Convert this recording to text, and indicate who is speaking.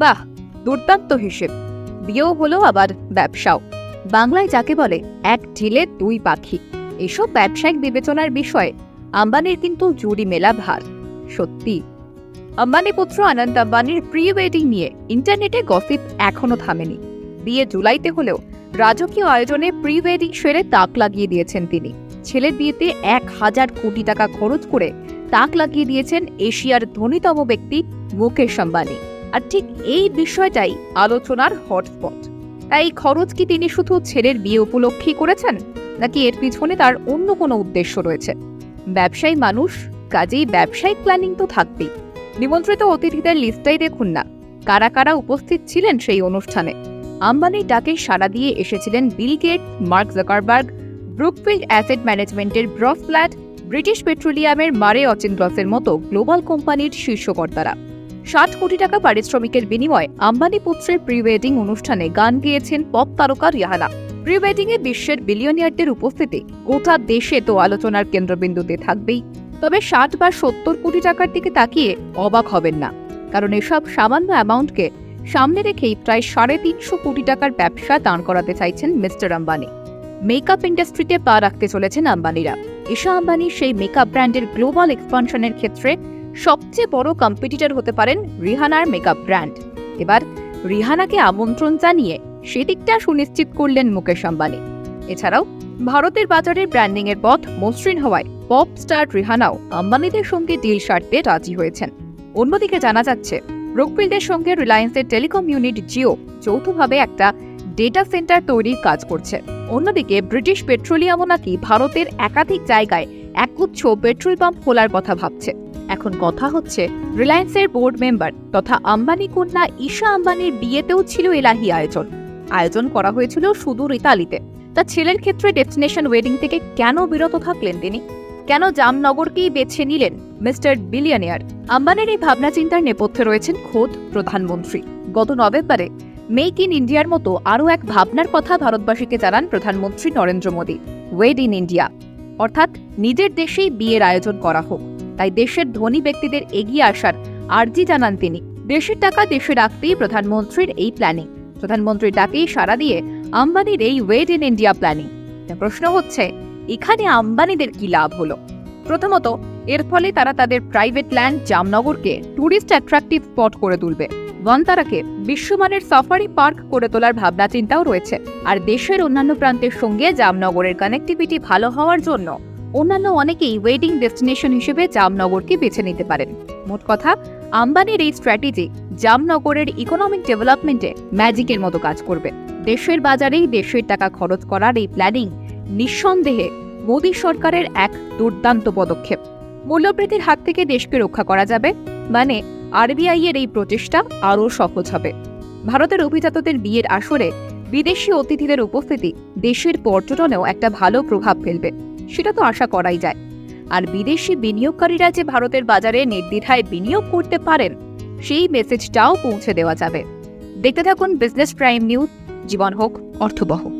Speaker 1: বাহ, দুর্দান্ত হিসেব। বিয়েও হলো আবার ব্যবসাও। বাংলায় যাকে বলে, এক ঢিলে দুই পাখি। এসব ব্যবসায়িক বিবেচনার বিষয়ে আম্বানির কিন্তু জুড়ি মেলা ভার, সত্যি। আম্বানি পুত্র আনন্দ আম্বানির প্রি ওয়েডিং নিয়ে ইন্টারনেটে গসিপ এখনও থামেনি। বিয়ে জুলাইতে হলেও রাজকীয় আয়োজনে প্রি ওয়েডিং সেরে তাক লাগিয়ে দিয়েছেন তিনি। ছেলের বিয়েতে এক হাজার কোটি টাকা খরচ করে তাক লাগিয়ে দিয়েছেন এশিয়ার ধনীতম ব্যক্তি মুকেশ আম্বানি। আর ঠিক এই বিষয়টাই আলোচনার হটস্পট। তাই খরচ কি তিনি শুধু ছেলের বিয়ে উপলক্ষেই করেছেন, নাকি এর পিছনে তার অন্য কোনো উদ্দেশ্য রয়েছে? ব্যবসায়ী মানুষ, কাজেই ব্যবসায়িক প্ল্যানিং তো থাকবেই। নিমন্ত্রিত অতিথিদের লিস্টটাই দেখুন না, কারা কারা উপস্থিত ছিলেন সেই অনুষ্ঠানে। আম্বানির ডাকে সাড়া দিয়ে এসেছিলেন Bill Gates Mark Zuckerberg, Brookfield asset ম্যানেজমেন্টের ব্রস ফ্ল্যাট, ব্রিটিশ পেট্রোলিয়ামের মারে অচিন্দ্রসের মতো গ্লোবাল কোম্পানির শীর্ষকর্তারা। ষাট কোটি টাকা পারিশ্রমিকের বিনিময়ে আম্বানি পুত্রের প্রি ওয়েডিং অনুষ্ঠানে গান গেয়েছেন পপ তারকা রিহানা প্রি ওয়েডিং এ বিশ্বের বিলিয়নিয়ারদের উপস্থিতি গোটা দেশে তো আলোচনার কেন্দ্রবিন্দুতে থাকবেই। তবে ষাট বা সত্তর কোটি টাকার দিকে তাকিয়ে অবাক হবেন না। কারণ এসব সামান্য অ্যামাউন্টকে সামনে রেখেই প্রায় সাড়ে তিনশো কোটি টাকার ব্যবসা দাঁড় করাতে চাইছেন মিস্টার আম্বানি। মেকআপ ইন্ডাস্ট্রিতে পা রাখতে চলেছেন আম্বানিরা। ঈশা আম্বানি সেই মেকআপ ব্র্যান্ডের গ্লোবাল এক্সপানশনের ক্ষেত্রে সবচেয়ে বড় কম্পিটিটর হতে পারেন রিহানার মেকআপ ব্র্যান্ড এবার রিহানাকে আমন্ত্রণ জানিয়ে সেদিকটা সুনিশ্চিত করলেন মুকেশ আম্বানি। এছাড়াও ভারতের বাজারের ব্র্যান্ডিং এর পথ মসৃণ হওয়ায় পপ স্টার রিহানাও আম্বানিদের সঙ্গে ডিল সারতে রাজি হয়েছেন। অন্যদিকে জানা যাচ্ছে ব্রুকফিল্ডের সঙ্গে রিলায়েন্সের টেলিকম ইউনিট জিও যৌথভাবে একটা ডেটা সেন্টার তৈরির কাজ করছে। অন্যদিকে ব্রিটিশ পেট্রোলিয়ামও নাকি ভারতের একাধিক জায়গায় একগুচ্ছ পেট্রোল পাম্প খোলার কথা ভাবছে। এখন কথা হচ্ছে রিলায়েন্সের বোর্ড মেম্বার তথা আম্বানি কন্যা ঈশা আম্বানির বিয়েতেও ছিল এলাহি আয়োজন। আয়োজন করা হয়েছিল সুদূর ইতালিতে। তা ছেলের ক্ষেত্রে ডেস্টিনেশন ওয়েডিং থেকে কেন বিরত থাকলেন তিনি? কেন জামনগরকেই বেছে নিলেন মিস্টার বিলিয়নিয়ার আম্বানির এই ভাবনা চিন্তার নেপথ্যে রয়েছেন খোদ প্রধানমন্ত্রী। গত নভেম্বরে মেক ইন ইন্ডিয়ার মতো আরও এক ভাবনার কথা ভারতবাসীকে জানান প্রধানমন্ত্রী Narendra Modi. Wed in India অর্থাৎ নিজের দেশেই বিয়ের আয়োজন করা হোক। তাই দেশের ধনী ব্যক্তিদের এগিয়ে আসার আর্জি জানান তিনি। দেশের টাকা দেশে রাখতেই প্রধানমন্ত্রীর এই প্ল্যানিং প্রধানমন্ত্রীর ডাকেই সাড়া দিয়ে আম্বানির এই ওয়েড ইন ইন্ডিয়া প্ল্যানিং প্রশ্ন হচ্ছে, এখানে আম্বানিদের কি লাভ হলো? প্রথমত, এর ফলে তারা তাদের প্রাইভেট ল্যান্ড জামনগরকে ট্যুরিস্ট অ্যাট্রাকটিভ স্পট করে তুলবে। বনতারাকে বিশ্বমানের সাফারি পার্ক করে তোলার ভাবনা চিন্তাও রয়েছে। আর দেশের অন্যান্য প্রান্তের সঙ্গে জামনগরের কানেক্টিভিটি ভালো হওয়ার জন্য অন্যান্য অনেকেই ওয়েডিং ডেস্টিনেশন হিসেবে জামনগরকে বেছে নিতে পারেন। মোট কথা, আম্বানির এই স্ট্র্যাটেজি জামনগরের ইকোনমিক ডেভেলপমেন্টে ম্যাজিকের মতো কাজ করবে। দেশের বাজারেই দেশের টাকা খরচ করার এই প্ল্যানিং নিঃসন্দেহে মোদী সরকারের এক দুর্দান্ত পদক্ষেপ। মূল্যবৃদ্ধির হাত থেকে দেশকে রক্ষা করা যাবে মানে আরবিআই এর এই প্রচেষ্টা আরও সহজ হবে। ভারতের অভিজাতদের বিয়ের আসরে বিদেশি অতিথিদের উপস্থিতি দেশের পর্যটনেও একটা ভালো প্রভাব ফেলবে। সেটা তো আশা করাই যায়। আর বিদেশি বিনিয়োগকারীরা যে ভারতের বাজারে নির্দ্বিধায় বিনিয়োগ করতে পারেন, সেই মেসেজটাও পৌঁছে দেওয়া যাবে। দেখতে থাকুন বিজনেস প্রাইম নিউজ জীবন হোক, অর্থবহ।